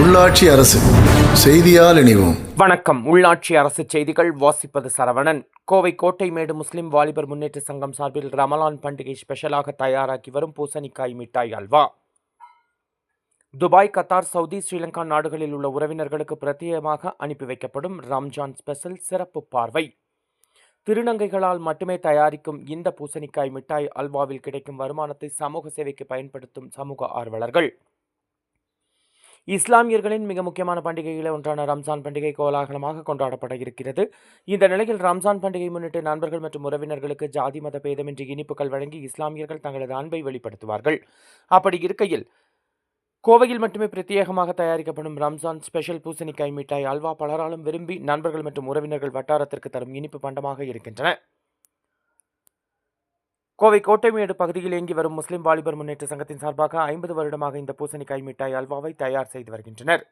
உள்ளாட்சி அரசு செய்தியால் இணைவோம். வணக்கம். உள்ளாட்சி அரசு செய்திகள் வாசிப்பது சரவணன். கோவை கோட்டைமேடு முஸ்லிம் வாலிபர் முன்னேற்ற சங்கம் சார்பில் ரமலான் பண்டிகை ஸ்பெஷலாக தயாராக்கி வரும் பூசணிக்காய் மிட்டாய் halwa. Dubai Qatar Saudi Sri Lanka நாடுகளில் உள்ள உறவினர்களுக்கு பிரத்யேகமாக அனுப்பி வைக்கப்படும் ரம்ஜான் ஸ்பெஷல் சிறப்பு பார்வை. திருநங்கைகளால் மட்டுமே தயாரிக்கும் இந்த பூசணிக்காய் மிட்டாய் அல்வாவில் கிடைக்கும் வருமானத்தை சமூக சேவைக்கு பயன்படுத்தும் சமூக ஆர்வலர்கள். இஸ்லாமியர்களின் மிக முக்கியமான பண்டிகைகளில் ஒன்றான ரம்ஜான் பண்டிகை கோலாகலமாக கொண்டாடப்பட இருக்கிறது. இந்த நிலையில் ரம்ஜான் பண்டிகை முன்னிட்டு நண்பர்கள் மற்றும் உறவினர்களுக்கு ஜாதி மத பேதமின்றி இனிப்புகள் வழங்கி இஸ்லாமியர்கள் தங்களது அன்பை வெளிப்படுத்துவார்கள். அப்படி இருக்கையில் கோவையில் மட்டுமே பிரத்யேகமாக தயாரிக்கப்படும் ரம்ஜான் ஸ்பெஷல் பூசணிக்காய் மிட்டாய் அல்வா பலராலும் விரும்பி நண்பர்கள் மற்றும் உறவினர்கள் வட்டாரத்திற்கு தரும் இனிப்பு பண்டமாக இருக்கின்றன. கோவை கோட்டைமேடு பகுதியில் இயங்கி வரும் முஸ்லிம் வாலிபர் முன்னேற்ற சங்கத்தின் சார்பாக ஐம்பது வருடமாக இந்த பூசணிக்காய் மிட்டாய் அல்வாவை தயார் செய்து வருகின்றனர்.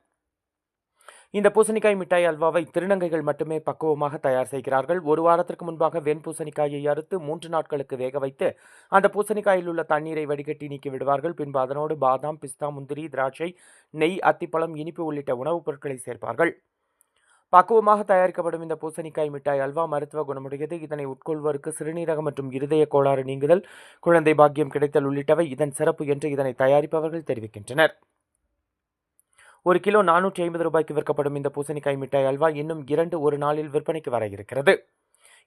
இந்த பூசணிக்காய் மிட்டாய் அல்வாவை திருநங்கைகள் மட்டுமே பக்குவமாக தயார் செய்கிறார்கள். ஒரு வாரத்திற்கு முன்பாக வெண் பூசணிக்காயை அறுத்து மூன்று நாட்களுக்கு வேக வைத்து அந்த பூசணிக்காயில் உள்ள தண்ணீரை வடிகட்டி நீக்கி விடுவார்கள். பின்பு அதனோடு பாதாம் பிஸ்தா முந்திரி திராட்சை நெய் அத்திப்பழம் இனிப்பு உள்ளிட்ட உணவுப் பொருட்களை சேர்ப்பார்கள். பக்குவமாக தயாரிக்கப்படும் இந்த பூசணிக்காய் மிட்டாய் அல்வா மருத்துவ குணமுடையது. இதனை உட்கொள்வோருக்கு சிறுநீரகம் மற்றும் இருதய கோளாறு நீங்குதல் குழந்தை பாக்கியம் கிடைத்தல் உள்ளிட்டவை இதன் சிறப்பு என்று இதனை தயாரிப்பவர்கள் தெரிவிக்கின்றனர். ஒரு கிலோ நானூற்றி ஐம்பது ரூபாய்க்கு விற்கப்படும் இந்த பூசணிக்காய் மிட்டாய் அல்வா இன்னும் இரண்டு ஒரு நாளில் விற்பனைக்கு வர இருக்கிறது.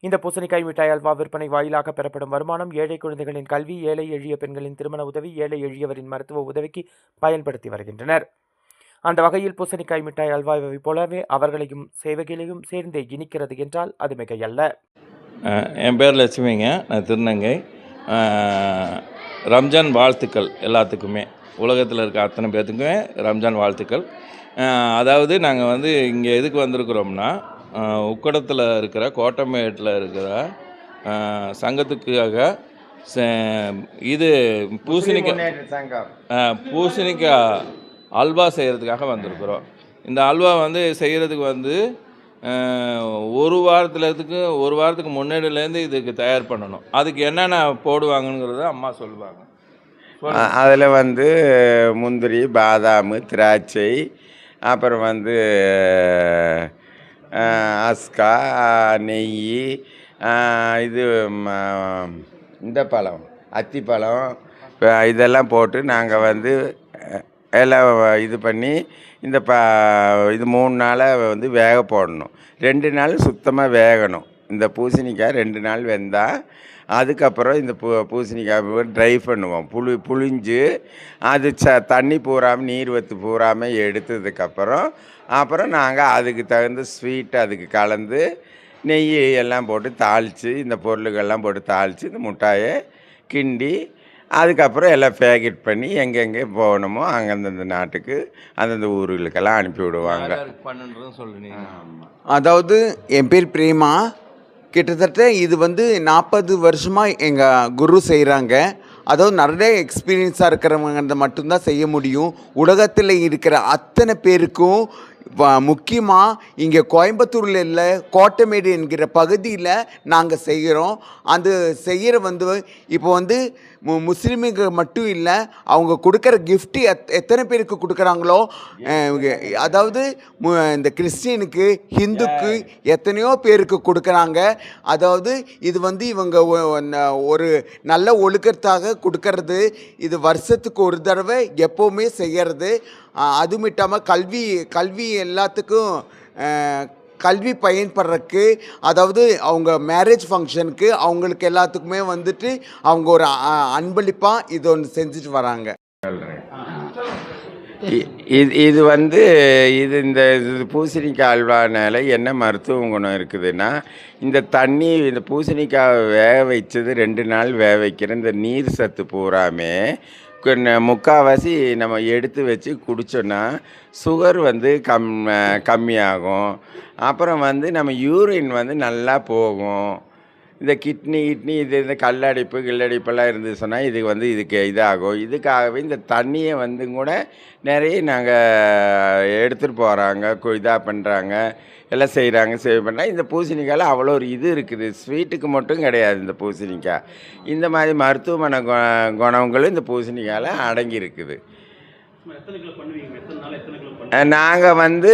இந்த பூசணிக்காய் மிட்டாய் அல்வா விற்பனை வாயிலாக பெறப்படும் வருமானம் ஏழை குழந்தைகளின் கல்வி ஏழை எளிய பெண்களின் திருமண உதவி ஏழை எளியவரின் மருத்துவ உதவிக்கு பயன்படுத்தி வருகின்றனர். அந்த வகையில் பூசணிக்காய் மிட்டாய் அல்வாவை போலவே அவர்களையும் சேவைகளையும் சேர்ந்தே இனிக்கிறது என்றால் அது மிகையல்ல. என் பேர் லட்சுமிங்க. நான் திருநங்கை. ரம்ஜான் வாழ்த்துக்கள் எல்லாத்துக்குமே. உலகத்தில் இருக்க அத்தனை பேர்த்துக்குமே ரம்ஜான் வாழ்த்துக்கள். அதாவது நாங்கள் வந்து இங்கே எதுக்கு வந்திருக்கிறோம்னா உக்கடத்தில் இருக்கிற கோட்டமேட்டில் இருக்கிற சங்கத்துக்காக ச- இது பூசணிக்காய் பூசணிக்காய் அல்வா செய்கிறதுக்காக வந்திருக்கிறோம். இந்த அல்வா வந்து செய்கிறதுக்கு வந்து ஒரு வாரத்துலத்துக்கு ஒரு வாரத்துக்கு முன்னாடிலேருந்து இதுக்கு தயார் பண்ணணும். அதுக்கு என்னென்ன போடுவாங்கங்கிறத அம்மா சொல்லுவாங்க. அதில் வந்து முந்திரி பாதாம் திராட்சை அப்புறம் வந்து அஸ்கா நெய் இது ம, இந்த பழம் அத்திப்பழம் இதெல்லாம் போட்டு நாங்கள் வந்து எல்லாம் இது பண்ணி இந்த ப இது மூணு நாளாக வந்து வேக போடணும். ரெண்டு நாள் சுத்தமாக வேகணும். இந்த பூசணிக்காய் ரெண்டு நாள் வெந்தால் அதுக்கப்புறம் இந்த பூ பூசணிக்காய் ட்ரை பண்ணுவோம். புளி புளிஞ்சு அது ச தண்ணி பூராமல் நீர் வத்து பூராமல் எடுத்ததுக்கப்புறம் அப்புறம் நாங்கள் அதுக்கு தகுந்த ஸ்வீட் அதுக்கு கலந்து நெய் எல்லாம் போட்டு தாளித்து இந்த பொருளுகள்லாம் போட்டு தாளித்து இந்த முட்டாயை கிண்டி அதுக்கப்புறம் எல்லாம் பேக்கெட் பண்ணி எங்கெங்கே போகணுமோ அந்தந்த நாட்டுக்கு அந்தந்த ஊர்களுக்கெல்லாம் அனுப்பி விடுவாங்க. அதாவது என் பேர் பிரேமா. கிட்டத்தட்ட இது வந்து நாற்பது வருஷமாக எங்கள் குரு செய்கிறாங்க அதாவது நிறைய எக்ஸ்பீரியன்ஸாக இருக்கிறவங்க மட்டும்தான் செய்ய முடியும். உலகத்தில் இருக்கிற அத்தனை பேருக்கும் முக்கியமாக இங்கே கோயம்புத்தூரில் இல்லை கோட்டமேடு என்கிற பகுதியில் நாங்கள் செய்கிறோம் அந்த செய்கிற வந்து இப்போ வந்து மு முஸ்லீமுக்கு மட்டும் இல்லை அவங்க கொடுக்குற கிஃப்ட்டு எத் எத்தனை பேருக்கு கொடுக்குறாங்களோ அதாவது இந்த கிறிஸ்டியனுக்கு ஹிந்துக்கு எத்தனையோ பேருக்கு கொடுக்குறாங்க. அதாவது இது வந்து இவங்க ஒரு நல்ல ஒழுக்கத்தாக கொடுக்கறது. இது வருஷத்துக்கு ஒரு தடவை எப்போவுமே செய்கிறது அதுவும் இல்லாமல் கல்வி கல்வி எல்லாத்துக்கும் கல்வி பயன்படுறதுக்கு அதாவது அவங்க மேரேஜ் ஃபங்க்ஷனுக்கு அவங்களுக்கு எல்லாத்துக்குமே வந்துட்டு அவங்க ஒரு அன்பளிப்பாக இது ஒன்று செஞ்சுட்டு வராங்க. இது இது வந்து இது இந்த இது பூசணிக்காய் அல்வானால என்ன மருத்துவ குணம் இருக்குதுன்னா இந்த தண்ணி இந்த பூசணிக்காய் வேக வச்சது ரெண்டு நாள் வேக வைக்கிற இந்த நீர் சத்து பூராமே முக்கால்வாசி நம்ம எடுத்து வச்சு குடித்தோன்னா சுகர் வந்து கம் கம்மியாகும். அப்புறம் வந்து நம்ம யூரின் வந்து நல்லா போகும். இந்த கிட்னி கிட்னி இது இந்த கல்லடைப்பு கில்லடைப்பெல்லாம் இருந்து சொன்னால் இது வந்து இதுக்கு இதாகும். இதுக்காகவே இந்த தண்ணியை வந்து கூட நிறைய நாங்கள் எடுத்துகிட்டு போகிறாங்க இதாக பண்ணுறாங்க எல்லாம் செய்கிறாங்க சேவ் பண்ணுறாங்க இந்த பூசணிக்காயில் அவ்வளோ ஒரு இது இருக்குது. ஸ்வீட்டுக்கு மட்டும் கிடையாது இந்த பூசணிக்காய். இந்த மாதிரி மருத்துவமனை கு- குணங்களும் இந்த பூசணிக்காயில் அடங்கி இருக்குது. எத்தனை கிலோ பண்ணுவீங்க? எத்தனை நாள் எத்தனை கிலோ நாங்கள் வந்து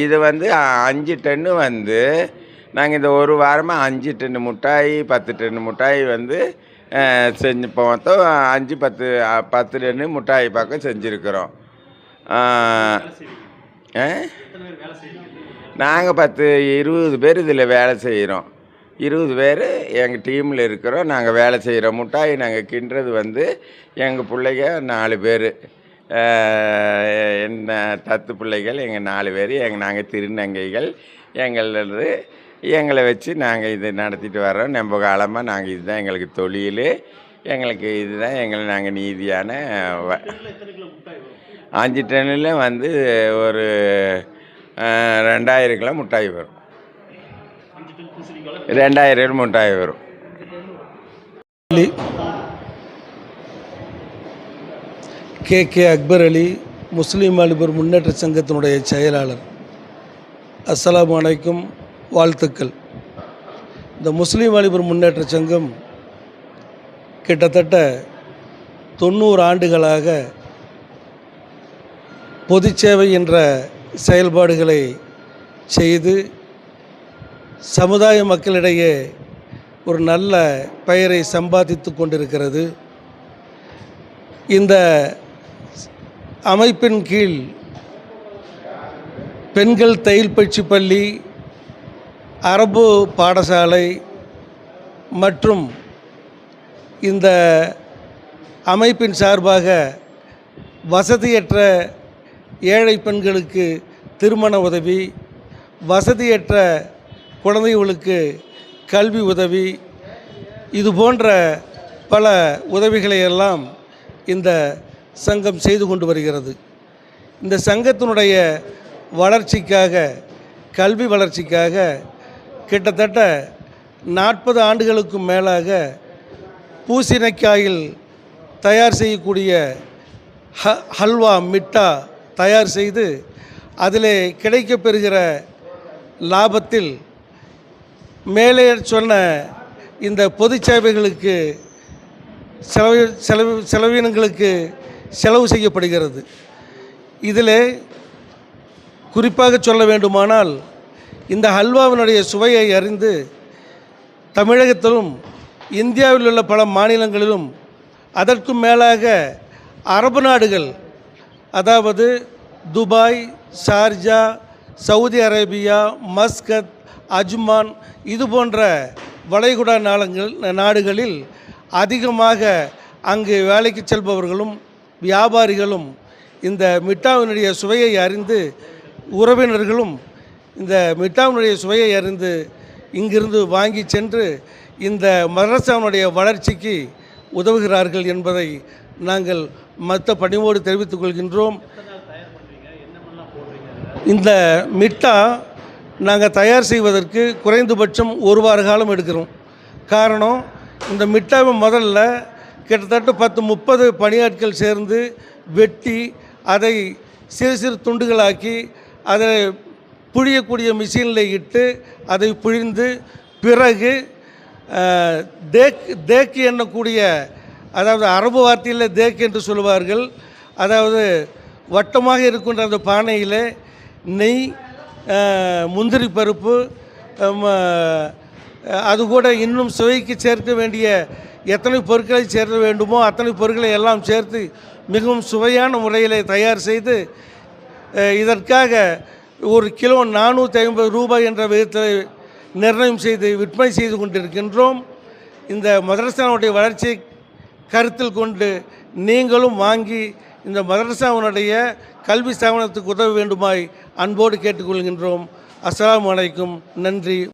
இது வந்து அஞ்சு டன்னு வந்து நாங்கள் இந்த ஒரு வாரமாக அஞ்சு டென்னு மிட்டாய் பத்து டென்னு மிட்டாய் வந்து செஞ்சு இப்போ மொத்தம் அஞ்சு பத்து பத்து டென்னு மிட்டாய் பக்கம் செஞ்சுருக்குறோம். நாங்கள் பத்து இருபது பேர் இதில் வேலை செய்கிறோம் இருபது பேர் எங்கள் டீமில் இருக்கிறோம். நாங்கள் வேலை செய்கிறோம் முட்டாய் நாங்கள் கிண்டுறது வந்து எங்கள் பிள்ளைங்க நாலு பேர். என்ன தத்து பிள்ளைகள் எங்கள் நாலு பேர். எங்கள் நாங்கள் திருநங்கைகள். எங்களது எங்களை வச்சு நாங்கள் இது நடத்திட்டு வர்றோம். ரொம்ப காலமாக நாங்கள் இதுதான் எங்களுக்கு தொழில். எங்களுக்கு இதுதான் எங்களை நாங்கள் நீதியான வ- அஞ்சு டன்னில் வந்து ஒரு ரெண்டாயிரம் கிலோ முட்டாய் வரும். ரெண்டாயிரம் முட்டாய் வரும். கே. கே. அக்பர் அலி முஸ்லீம் அலிபர் முன்னேற்ற சங்கத்தினுடைய செயலாளர். அஸ்லாம் வலைக்கும் வாழ்த்துக்கள். இந்த முஸ்லீம் வாலிபர் முன்னேற்ற சங்கம் கிட்டத்தட்ட தொண்ணூறு ஆண்டுகளாக பொது சேவை என்ற செயல்பாடுகளை செய்து சமுதாய மக்களிடையே ஒரு நல்ல பெயரை சம்பாதித்து கொண்டிருக்கிறது. இந்த அமைப்பின் கீழ் பெண்கள் தையல் பயிற்சி பள்ளி அரபு பாடசாலை மற்றும் இந்த அமைப்பின் சார்பாக வசதியற்ற ஏழை பெண்களுக்கு திருமண உதவி வசதியற்ற குழந்தைகளுக்கு கல்வி உதவி இது போன்ற பல உதவிகளை எல்லாம் இந்த சங்கம் செய்து கொண்டு வருகிறது. இந்த சங்கத்தினுடைய வளர்ச்சிக்காக கல்வி வளர்ச்சிக்காக கிட்டத்தட்ட நாற்பது ஆண்டுகளுக்கும் மேலாக பூசணிக்காயில் தயார் செய்யக்கூடிய ஹ ஹல்வா மிட்டா தயார் செய்து அதில் கிடைக்கப்பெறுகிற லாபத்தில் மேலே சொன்ன இந்த பொது சேவைகளுக்கு செலவு செலவு செலவினங்களுக்கு செலவு செய்யப்படுகிறது. இதில் குறிப்பாக சொல்ல வேண்டுமானால் இந்த ஹல்வாவினுடைய சுவையை அறிந்து தமிழகத்திலும் இந்தியாவில் உள்ள பல மாநிலங்களிலும் அதற்கும் மேலாக அரபு நாடுகள் அதாவது Dubai Sharjah Saudi Arabia Muscat Ajman இது போன்ற வளைகுடா நாளங்கள் நாடுகளில் அதிகமாக அங்கு வேலைக்கு செல்பவர்களும் வியாபாரிகளும் இந்த மிட்டாவினுடைய சுவையை அறிந்து உறவினர்களும் இந்த மிட்டாவினுடைய சுவையை அறிந்து இங்கிருந்து வாங்கி சென்று இந்த மதரசாவினுடைய வளர்ச்சிக்கு உதவுகிறார்கள் என்பதை நாங்கள் மற்ற பணிவோடு தெரிவித்துக் கொள்கின்றோம். இந்த மிட்டா நாங்கள் தயார் செய்வதற்கு குறைந்தபட்சம் ஒரு வார காலம் எடுக்கிறோம். காரணம் இந்த மிட்டாவை முதல்ல கிட்டத்தட்ட பத்து முப்பது பணியாட்கள் சேர்ந்து வெட்டி அதை சிறு சிறு துண்டுகளாக்கி அதை புழியக்கூடிய மிஷினில் இட்டு அதை புழிந்து பிறகு தேக் தேக்கு எண்ணக்கூடிய அதாவது அரபு வார்த்தையில் தேக்கு என்று சொல்லுவார்கள். அதாவது வட்டமாக இருக்கின்ற அந்த பானையில் நெய் முந்திரி பருப்பு அது கூட இன்னும் சுவைக்கு சேர்க்க வேண்டிய எத்தனை பொருட்களை சேர்க்க வேண்டுமோ அத்தனை பொருட்களை எல்லாம் சேர்த்து மிகவும் சுவையான முறையில் தயார் செய்து இதற்காக ஒரு கிலோ நானூற்றி ஐம்பது ரூபாய் என்ற விதத்தில் நிர்ணயம் செய்து விற்பனை செய்து கொண்டிருக்கின்றோம். இந்த மதரசாவுடைய வளர்ச்சியை கருத்தில் கொண்டு நீங்களும் வாங்கி இந்த மதரசாவினுடைய கல்வி ஸ்தாபனத்துக்கு உதவ வேண்டுமாய் அன்போடு கேட்டுக்கொள்கின்றோம். அஸ்லாம் வலைக்கும் நன்றி.